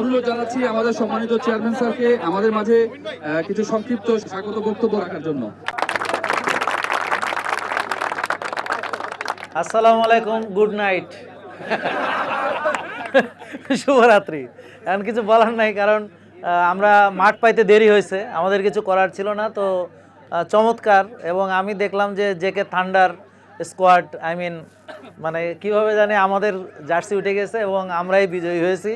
অনুরোধ জানাচ্ছি আমাদের সম্মানিত চেয়ারম্যান স্যারকে আমাদের মাঝে কিছু সংক্ষিপ্ত স্বাগত বক্তব্য রাখার জন্য। আসসালামু আলাইকুম, গুড নাইট। শুভরাত্রি। এখন কিছু বলার নাই, কারণ আমরা মাঠ পাইতে দেরি হয়েছে, আমাদের কিছু করার ছিল না, তো চমৎকার, এবং আমি দেখলাম যে JK thunder squad, I mean মানে কীভাবে জানি আমাদের জার্সি উঠে গেছে, এবং আমরাই বিজয়ী হয়েছি।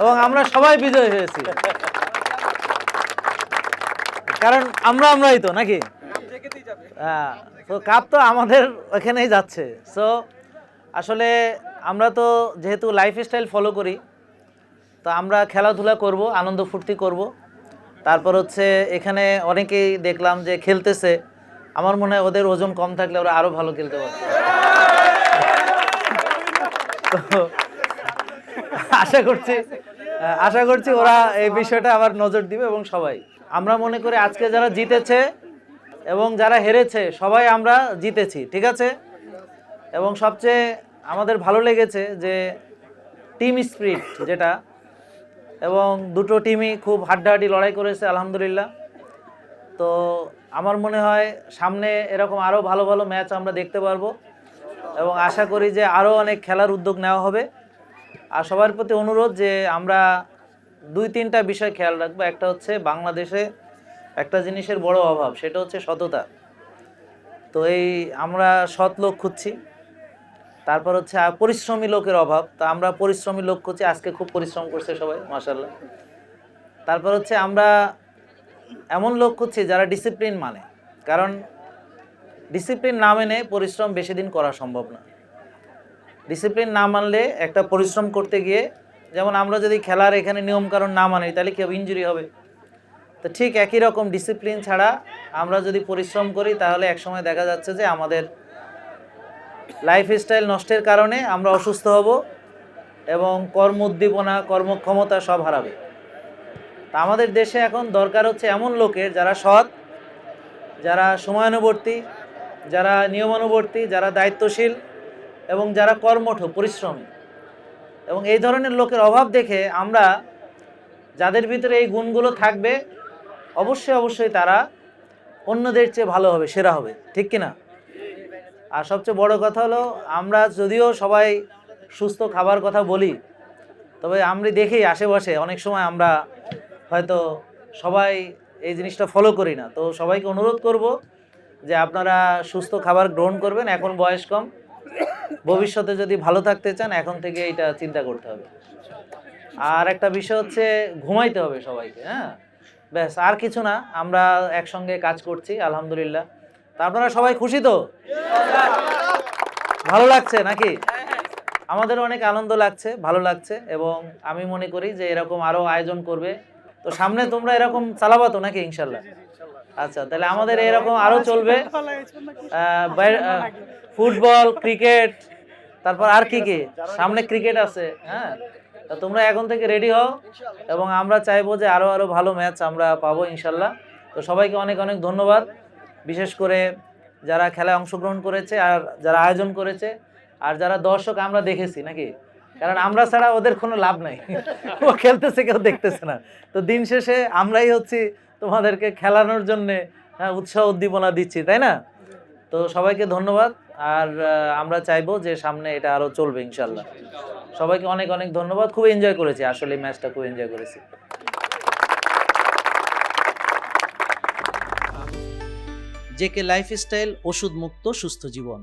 এবং আমরা সবাই বিজয় হয়েছি। কারণ আমরা আমরাই তো, নাকি? হ্যাঁ তো কাপ তো আমাদের ওখানেই যাচ্ছে। সো আসলে আমরা তো যেহেতু লাইফস্টাইল ফলো করি, তো আমরা খেলাধুলা করব, আনন্দ ফুর্তি করব। তারপর হচ্ছে এখানে অনেকেই দেখলাম যে খেলতেছে। আমার মনে হয় ওদের ওজন কম থাকলে ওরা আরও ভালো খেলতে পারত। তো আশা করছি আশা করছি ওরা এই বিষয়টা আবার নজর দিবে এবং সবাই। আমরা মনে করি আজকে যারা জিতেছে এবং যারা হেরেছে, সবাই আমরা জিতেছি, ঠিক আছে? এবং সবচেয়ে আমাদের ভালো লেগেছে যে টিম স্পিরিট যেটা, এবং দুটো টিমই খুব হাড্ডাহাড্ডি লড়াই করেছে, আলহামদুলিল্লাহ। তো আমার মনে হয় সামনে এরকম আরও ভালো ভালো ম্যাচ আমরা দেখতে পারব। এবং আশা করি যে আরও অনেক খেলার উদ্যোগ নেওয়া হবে। আর সবার প্রতি অনুরোধ যে আমরা দুই তিনটা বিষয় খেয়াল রাখব। একটা হচ্ছে বাংলাদেশে একটা জিনিসের বড় অভাব, সেটা হচ্ছে সততা। তো এই আমরা সৎ লোক খুঁজছি। তারপর হচ্ছে পরিশ্রমী লোকের অভাব। তা আমরা পরিশ্রমী লোক খুঁজছি, আজকে খুব পরিশ্রম করছে সবাই মাসাল্লাহ তারপর হচ্ছে আমরা এমন লোক খুঁজছি যারা ডিসিপ্লিন মানে। কারণ ডিসিপ্লিন না মেনে পরিশ্রম বেশি দিন করা সম্ভব না। ডিসিপ্লিন না মানলে একটা পরিশ্রম করতে গিয়ে, যেমন আমরা যদি খেলার এখানে নিয়মকানুন না মানি, তাহলে কি ইঞ্জুরি হবে। তো ঠিক একই রকম ডিসিপ্লিন ছাড়া আমরা যদি পরিশ্রম করি, তাহলে একসময় দেখা যাচ্ছে যে আমাদের লাইফস্টাইল নষ্টের কারণে আমরা অসুস্থ হব এবং কর্ম উদ্দীপনা, কর্মক্ষমতা সব হারাবে। তা আমাদের দেশে এখন দরকার হচ্ছে এমন লোকের যারা সৎ, যারা সময়ানুবর্তী যারা নিয়মানুবর্তী, যারা দায়িত্বশীল এবং যারা কর্মঠ, পরিশ্রমী। এবং এই ধরনের লোকের অভাব দেখে আমরা যাদের ভিতরে এই গুণগুলো থাকবে, অবশ্যই অবশ্যই তারা অন্যদের চেয়ে ভালো হবে, সেরা হবে। ঠিক কিনা আর সবচেয়ে বড় কথা হলো, আমরা যদিও সবাই সুস্থ খাবার কথা বলি, তবে আমরা দেখি আশেপাশে অনেক সময় আমরা হয়তো সবাই এই জিনিসটা ফলো করি না। তো সবাইকে অনুরোধ করব যে আপনারা সুস্থ খাবার গ্রহণ করবেন, এখন বয়স কম। ভবিষ্যতে যদি ভালো থাকতে চান, এখন থেকে এটা চিন্তা করতে হবে। আর একটা বিষয় হচ্ছে, ঘুমাইতে হবে সবাইকে হ্যাঁ? ব্যাস, আর কিছু না, আমরা একসঙ্গে কাজ করছি, আলহামদুলিল্লাহ। তা আপনারা সবাই খুশি তো? ভালো লাগছে নাকি? আমাদের অনেক আনন্দ লাগছে, ভালো লাগছে, এবং আমি মনে করি যে এরকম আরও আয়োজন করবে। তো সামনে তোমরা এরকম চালাবা তো নাকি, ইনশাল্লাহ? আচ্ছা তাহলে আমাদের এরকম আরও চলবে। ফুটবল ক্রিকেট তারপর আর কি কি? সামনে ক্রিকেট আছে হ্যাঁ? তা তোমরা এখন থেকে রেডি হও এবং আমরা চাইব যে আরও আরও ভালো ম্যাচ আমরা পাবো ইনশাল্লাহ। তো সবাইকে অনেক অনেক ধন্যবাদ। বিশেষ করে যারা খেলায় অংশগ্রহণ করেছে আর যারা আয়োজন করেছে আর যারা দর্শক আমরা দেখেছি নাকি? কারণ আমরা ছাড়া ওদের কোনো লাভ নাই। ও খেলতেছে কেউ দেখতেছে না। তো দিন শেষে আমরাই হচ্ছি তোমাদেরকে খেলানোর জন্যে হ্যাঁ, উৎসাহ উদ্দীপনা দিচ্ছি তাই না? তো সবাইকে ধন্যবাদ আর আমরা চাইব যে সামনে এটা আরও চলবে ইনশাল্লাহ। সবাইকে অনেক অনেক ধন্যবাদ খুব এনজয় করেছি আসলে ম্যাচটা খুব এনজয় করেছি। জেকে লাইফস্টাইল ওষুধ মুক্ত সুস্থ জীবন।